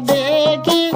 देखी